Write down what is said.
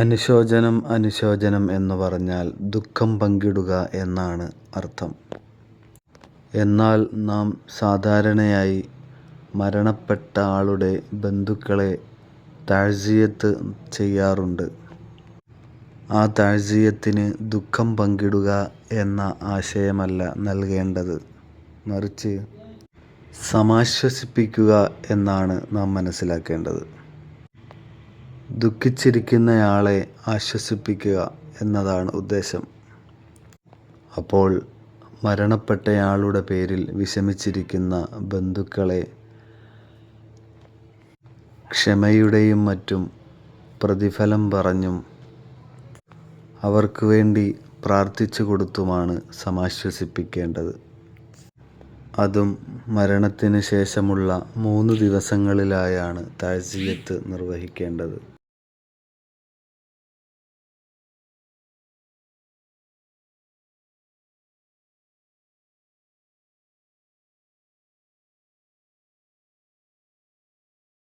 അനുശോചനം അനുശോചനം എന്ന് പറഞ്ഞാൽ ദുഃഖം പങ്കിടുക എന്നാണ് അർത്ഥം. എന്നാൽ നാം സാധാരണയായി മരണപ്പെട്ട ആളുടെ ബന്ധുക്കളെ തഅ്സിയത്ത് ചെയ്യാറുണ്ട്. ആ തഅ്സിയത്തിന് ദുഃഖം പങ്കിടുക എന്ന ആശയമല്ല നൽകേണ്ടത്. മറിച്ച് സമാശ്വസിപ്പിക്കുക എന്നാണ് നാം മനസ്സിലാക്കേണ്ടത്. ദുഃഖിച്ചിരിക്കുന്നയാളെ ആശ്വസിപ്പിക്കുക എന്നതാണ് ഉദ്ദേശം. അപ്പോൾ മരണപ്പെട്ടയാളുടെ പേരിൽ വിഷമിച്ചിരിക്കുന്ന ബന്ധുക്കളെ ക്ഷമയുടെയും മറ്റും പ്രതിഫലം പറഞ്ഞും അവർക്ക് വേണ്ടി പ്രാർത്ഥിച്ചു കൊടുത്തുമാണ് സമാശ്വസിപ്പിക്കേണ്ടത്. അതും മരണത്തിന് ശേഷമുള്ള മൂന്ന് ദിവസങ്ങളിലായാണ് താഴ്ചയത്ത് നിർവഹിക്കേണ്ടത്.